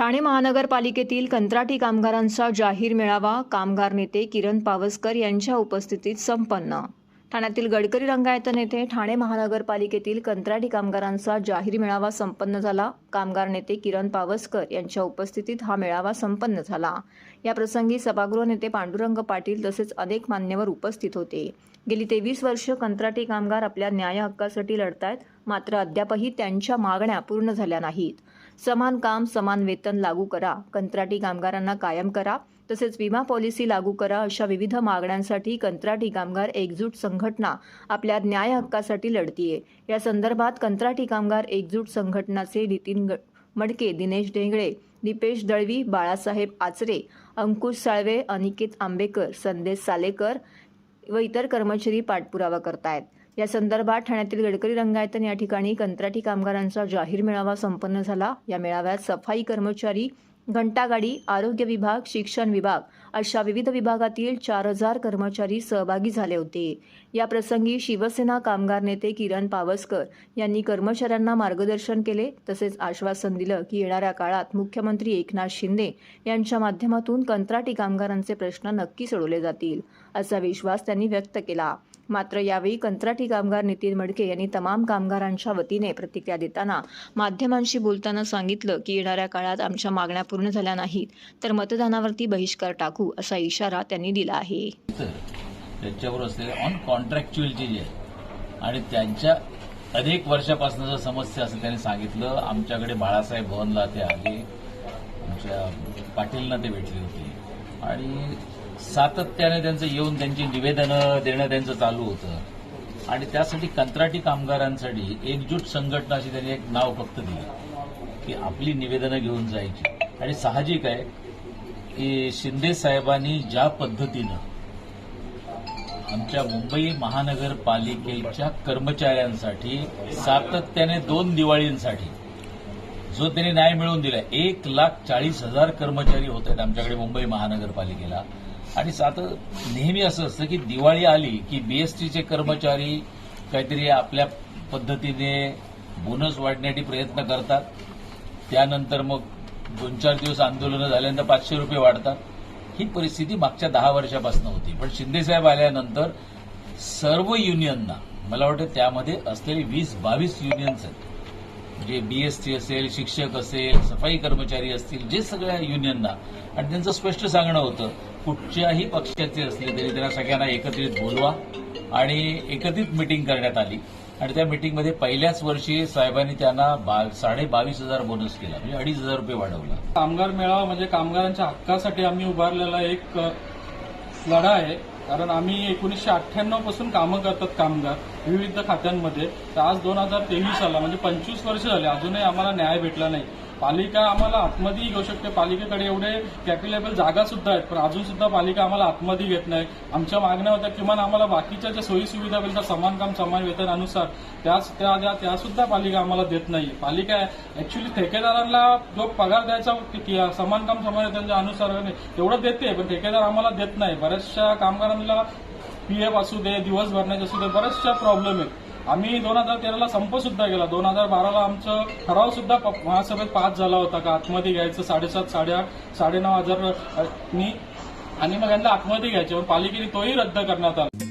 ठाणे महानगरपालिकेतील कंत्राटी कामगारांचा जाहीर मेळावा कामगार नेते किरण पावसकर यांच्या उपस्थितीत संपन्न. ठाण्यातील गडकरी रंगायतन येथे ठाणे महानगरपालिकेतील कंत्राटी कामगारांचा जाहीर मेळावा संपन्न झाला. कामगार नेते किरण पावसकर यांच्या उपस्थितीत हा मेळावा संपन्न झाला. या प्रसंगी सभागृह नेते पांडुरंग पाटील तसेच अनेक मान्यवर उपस्थित होते. गेली तेवीस वर्ष कंत्राटी कामगार आपल्या न्याय हक्कासाठी लढतायत मात्र अद्यापही त्यांच्या मागण्या पूर्ण झाल्या नाहीत. समान काम समान वेतन लागू करा. कंत्राटी कामगारांना कायम करा. तसेच विमा पॉलिसी लागू करा अशा विविध मागण्यांसाठी कंत्राटी कामगार एकजूट संघटना आपल्या न्याय हक्कासाठी लढतीये. या संदर्भात कंत्राटी कामगार एकजूट संघटनाचे नितीन मडके दिनेश ढेंगळे दीपेश दळवी बाळासाहेब आचरे अंकुश साळवे अनिकेत आंबेकर संदेश सालेकर व इतर कर्मचारी पाठपुरावा करतायत. या संदर्भात ठाण्यातील गडकरी रंगायतन या ठिकाणी कंत्राटी कामगारांचा जाहीर मेळावा संपन्न झाला. या मेळाव्यात सफाई कर्मचारी घंटागाडी आरोग्य विभाग शिक्षण विभाग अशा विविध विभागातील चार हजार कर्मचारी सहभागी झाले होते. या प्रसंगी शिवसेना कामगार नेते किरण पावसकर यांनी कर्मचाऱ्यांना मार्गदर्शन केले. तसेच आश्वासन दिलं की येणाऱ्या काळात मुख्यमंत्री एकनाथ शिंदे यांच्या माध्यमातून कंत्राटी कामगारांचे प्रश्न नक्की सोडवले जातील असा विश्वास त्यांनी व्यक्त केला. मात्र यावेळी कंत्राटी कामगार नितीन मडके यांनी तमाम कामगारांच्या वतीने प्रतिक्रिया देताना माध्यमांशी बोलताना सांगितलं की येणाऱ्या काळात आमच्या मागण्या पूर्ण झाल्या नाहीत तर मतदानावरती बहिष्कार टाकू असा इशारा त्यांनी दिला आहे. तर त्यांच्यावर असलेले ऑन कॉन्ट्रॅक्च्युअल जे आहे आणि त्यांच्या अनेक वर्षापासून जर समस्या असं त्यांनी सांगितलं आमच्याकडे बाळासाहेब भवनला ते आले आमच्या पाटीलना ते भेटले होते. आणि सातत्याने त्यांचं येऊन त्यांची निवेदनं देणं त्यांचं चालू होतं. आणि त्यासाठी कंत्राटी कामगारांसाठी एकजूट संघटना अशी त्यांनी एक नाव फक्त दिलं की आपली निवेदनं घेऊन जायची. आणि साहजिक आहे की शिंदे साहेबांनी ज्या पद्धतीनं आमच्या मुंबई महानगरपालिकेच्या कर्मचाऱ्यांसाठी सातत्याने दोन दिवाळींसाठी जो त्यांनी न्याय मिळवून दिलाय एक लाख चाळीस हजार कर्मचारी होत आहेत आमच्याकडे मुंबई महानगरपालिकेला. आणि सात नेहमी असं असतं की दिवाळी आली की बीएसटीचे कर्मचारी काहीतरी आपल्या पद्धतीने बोनस वाढण्यासाठी प्रयत्न करतात. त्यानंतर मग दोन चार दिवस आंदोलनं झाल्यानंतर पाचशे रुपये वाढतात. ही परिस्थिती मागच्या दहा वर्षापासून होती. पण शिंदेसाहेब आल्यानंतर सर्व युनियनना मला वाटतं त्यामध्ये असलेले वीस बावीस युनियन्स आहेत. जे बी एस टी असेल शिक्षक असेल सफाई कर्मचारी असतील जे सगळ्या युनियनना. आणि त्यांचं स्पष्ट सांगणं होतं कुठच्याही पक्षाचे असले तरी त्यांना सगळ्यांना एकत्रित बोलवा आणि एकत्रित मिटिंग करण्यात आली. आणि त्या मिटिंगमध्ये पहिल्याच वर्षी साहेबांनी त्यांना बा साडे बावीस हजार बोनस केला म्हणजे अडीच हजार रुपये वाढवला. कामगार मेळावा म्हणजे कामगारांच्या हक्कासाठी आम्ही उभारलेला एक लढा आहे. कारण आम्ही एकोणीसशे अठ्ठ्याण्णवपासून कामं करतात कामगार. विविध खात्यांमध्ये. तर आज दोन हजार तेवीस साला म्हणजे पंचवीस वर्ष झाले अजूनही आम्हाला न्याय भेटला नाही. पालिका आम्हाला आतमध्ये घेऊ शकते. पालिकेकडे एवढे कॅपिलेबल जागा सुद्धा आहेत पण अजून सुद्धा पालिका आम्हाला आतमध्ये घेत नाही. आमच्या मागण्या होत्या किमान आम्हाला बाकीच्या ज्या सोयी सुविधा मिळतात समान काम समान वेतनानुसार त्याच त्या त्या त्या सुद्धा पालिका आम्हाला देत नाही. पालिका ऍक्च्युली ठेकेदारांना जो पगार द्यायचा समान काम समान वेतनच्या अनुसार तेवढं देते पण ठेकेदार आम्हाला देत नाही. बऱ्याचशा कामगारांना पीएफ असू दे दिवस भरण्याचे असू दे बऱ्याचशा प्रॉब्लेम आहेत. आम्ही दोन हजार तेराला संप सुद्धा केला. दोन हजार बाराला आमचं ठराव सुद्धा महासभेत पास झाला होता का? आतमध्ये घ्यायचं साडेसात साडेआठ साडेनऊ हजार नी आणि मग यांना आतमध्ये घ्यायचे. पण पालिकेने तोही रद्द करण्यात आला.